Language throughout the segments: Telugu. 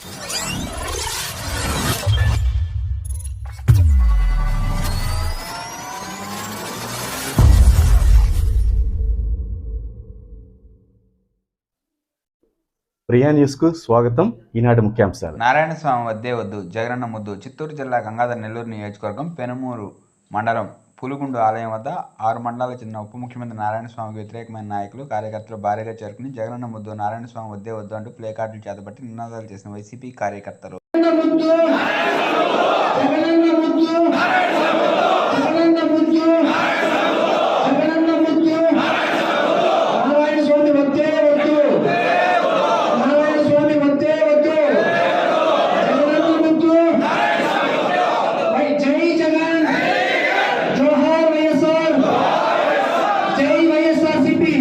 ప్రియా న్యూస్కు స్వాగతం. ఈనాటి ముఖ్యాంశాలు. నారాయణ స్వామి వద్దే వద్దు. జగనన్న ముద్దు. చిత్తూరు జిల్లా గంగాధర్ నెల్లూరు నియోజకవర్గం పెనుమూరు మండలం పులుగుండు ఆలయం వద్ద ఆరు మండలాల చెందిన ఉప ముఖ్యమంత్రి నారాయణ స్వామికి వ్యతిరేకమైన నాయకులు కార్యకర్తలు భారీగా చేరుకుని జగనన్న ముద్దు నారాయణ స్వామి వద్దే వద్దు అంటూ ప్లేకార్డులు చేతబట్టి నినాదాలు చేసిన వైసీపీ కార్యకర్తలు జగనన్న ముద్దు జగనన్న ముద్దు జగనన్న ముద్దు నారాయణ స్వామి వద్దే వద్దు నారాయణ స్వామి వద్దే వద్దు జగనన్న ముద్దు వై జై జగన్ జోహార్ వైఎస్ఆర్ జై వైఎస్ఆర్ సిపి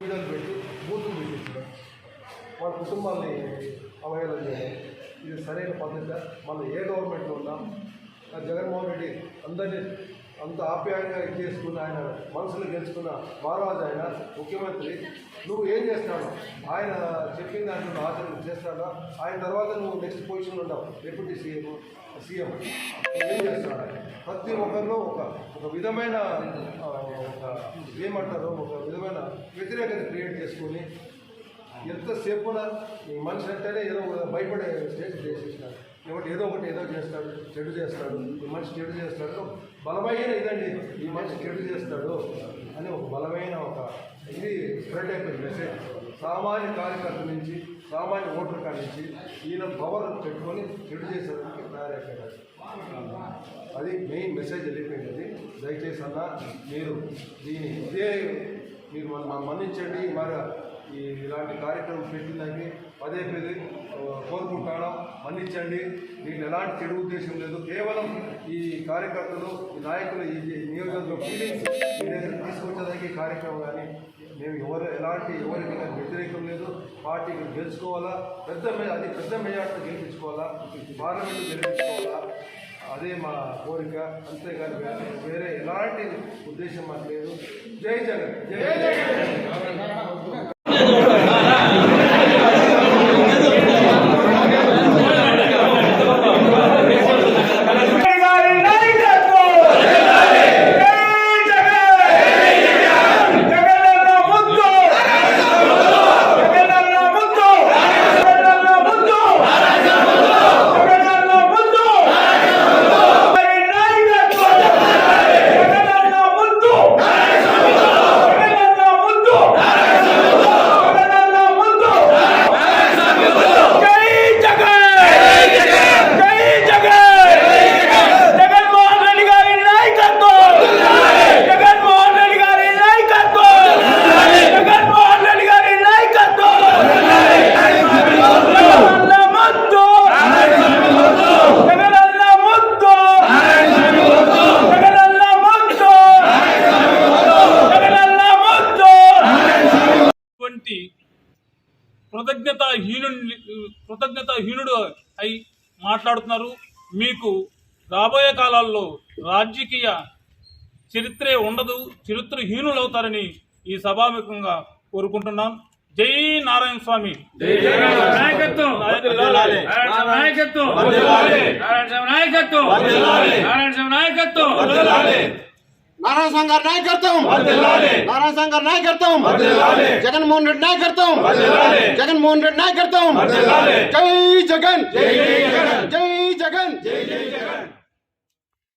వీడియోలు పెట్టి బూతులు పెట్టించడం వాళ్ళ కుటుంబాన్ని అవహేళన చేయడం ఇది సరైన పద్ధతి మళ్ళీ ఏ గవర్నమెంట్లో ఉన్నా జగన్మోహన్ రెడ్డి అందరినీ అంత ఆప్యాయంగా ఇది చేసుకున్న ఆయన మనసులు గెలుచుకున్న మహారాజు ఆయన ముఖ్యమంత్రి నువ్వు ఏం చేస్తాడు ఆయన చెప్పిన దాంట్లో నువ్వు ఆచరణ చేస్తాడా ఆయన తర్వాత నువ్వు నెక్స్ట్ పొజిషన్లో ఉండవు. డిప్యూటీ సీఎం సీఎం ఏం చేస్తాడు ప్రతి ఒక్కరిలో ఒక ఒక విధమైన ఒక ఏమంటారు? ఒక విధమైన వ్యతిరేకత క్రియేట్ చేసుకొని ఎంతసేపు ఈ మనిషి అంటేనే ఏదో ఒక భయపడే స్టేజ్ చేసేసినాడు కాబట్టి ఏదో ఒకటి ఏదో చేస్తాడు చెడు చేస్తాడు. ఈ మనిషి చెడు చేస్తాడు. బలమైన ఇదండి. ఈ మనిషి చెడు చేస్తాడు అని ఒక బలమైన ఒక ఇది స్ప్రెడ్ అయిపోయింది మెసేజ్ సామాన్య కార్యకర్త నుంచి సామాన్య ఓటర్ కాడ నుంచి ఈయన పవర్ పెట్టుకొని చెడు చేసేదానికి తయారైపోయాడు. అది మెయిన్ మెసేజ్ వెళ్ళిపోయింది దయచేసి అన్న మీరు దీని ఇదే మీరు మన్నించండి. మరి ఈ ఇలాంటి కార్యక్రమం పెట్టిందని పదే పదే కోరుకుంటాను. మన్నించండి. దీంట్లో ఎలాంటి చెడు ఉద్దేశం లేదు. కేవలం ఈ కార్యకర్తలు ఈ నాయకులు ఈ ఈ నియోజకవర్గం తీసుకొచ్చేదానికి కార్యక్రమం కానీ మేము ఎవరు ఎలాంటి ఎవరికి వ్యతిరేకం లేదు. పార్టీకి గెలుచుకోవాలా? పెద్ద అది పెద్ద మెజార్టీ గెలిపించుకోవాలా? పార్లమెంట్ గెలిపించుకోవాలా? అదే మా కోరిక. అంతేగాని వేరే ఎలాంటి ఉద్దేశం మాకు లేదు. జై జగన్. జై జగన్ గారి నాయకత్వం జై జగన్ జగనన్న ముద్దు జగనన్న ముద్దు జగనన్న ముద్దు జగనన్న ముద్దు గారి నాయకత్వం జగనన్న ముద్దు జగనన్న ముద్దు జగనన్న ముద్దు జై జగన్ జై జగన్ జగన్మోహన్ రెడ్డి గారి నాయకత్వం జగన్మోహన్ రెడ్డి గారి నాయకత్వం జగన్మోహన్ రెడ్డి గారి నాయకత్వం జగనన్న ముద్దు జగనన్న ముద్దు జగనన్న ముద్దు జగనన్న ముద్దు వంటి కృతజ్ఞత హీనుడు కృతజ్ఞత హీనుడు అయి మాట్లాడుతున్నారు. మీకు రాబోయే కాలాల్లో రాజకీయ చరిత్రే ఉండదు చరిత్ర హీనులవుతారని ఈ సభాముఖంగా కోరుకుంటున్నాం. జై నారాయణ స్వామి. నాయకత్వం. నాయకులాలే. నాయకత్వం. నారాయణ స్వామి నాయకత్వం నారాయణ స్వామి నాయకత్వం నారాయణ స్వామి గారి నాయకత్వం నారాయణ స్వామి గారి నాయకత్వం జగన్మోహన్ రెడ్డి నాయకత్వం జగన్మోహన్ రెడ్డి నాయకత్వం జై జగన్ జై జగన్ జై జగన్